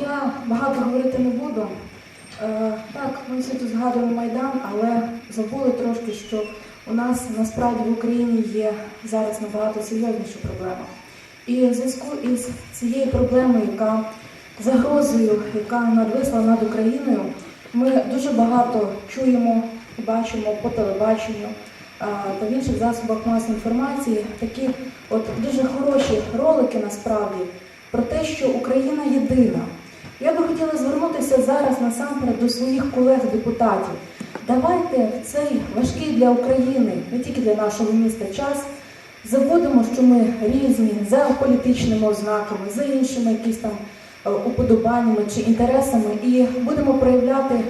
я багато говорити не буду. Е, так, ми всі тут згадуємо Майдан, але забули трошки, що у нас насправді в Україні є зараз набагато серйозніша проблема. І в зв'язку із цією проблемою, яка загрозою, яка надвисла над Україною, ми дуже багато чуємо і бачимо по телебаченню а, та в інших засобах масової інформації такі от дуже хороші ролики насправді про те, що Україна єдина. Звернутися зараз насамперед до своїх колег-депутатів. Давайте в цей важкий для України, не тільки для нашого міста, час забудемо, що ми різні за політичними ознаками, за іншими якісь там е, уподобаннями чи інтересами, і будемо проявляти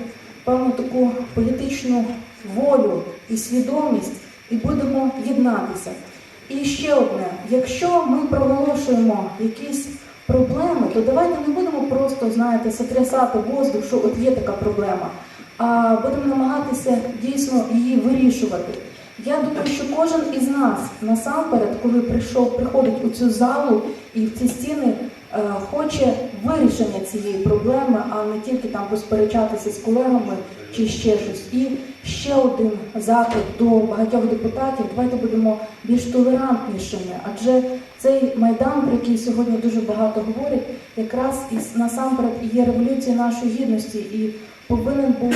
певну таку політичну волю і свідомість, і будемо єднатися. І ще одне: якщо ми проголошуємо якісь проблеми, то давайте не будемо просто, знаєте, сотрясати воздух, що от є така проблема, а будемо намагатися дійсно її вирішувати. Я думаю, що кожен із нас насамперед, коли прийшов, приходить у цю залу і в ці стіни, хоче вирішення цієї проблеми, а не тільки там посперечатися з колегами чи ще щось. І ще один заклик до багатьох депутатів. Давайте будемо більш толерантнішими, адже цей майдан, про який сьогодні дуже багато говорять, якраз із насамперед є революція нашої гідності і повинен був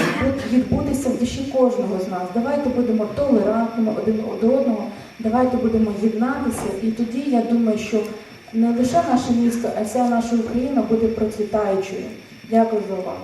відбутися в душі кожного з нас. Давайте будемо толерантними один до одного, давайте будемо єднатися, і тоді я думаю, що не лише наше місто, а вся наша Україна буде процвітаючою. Дякую за увагу.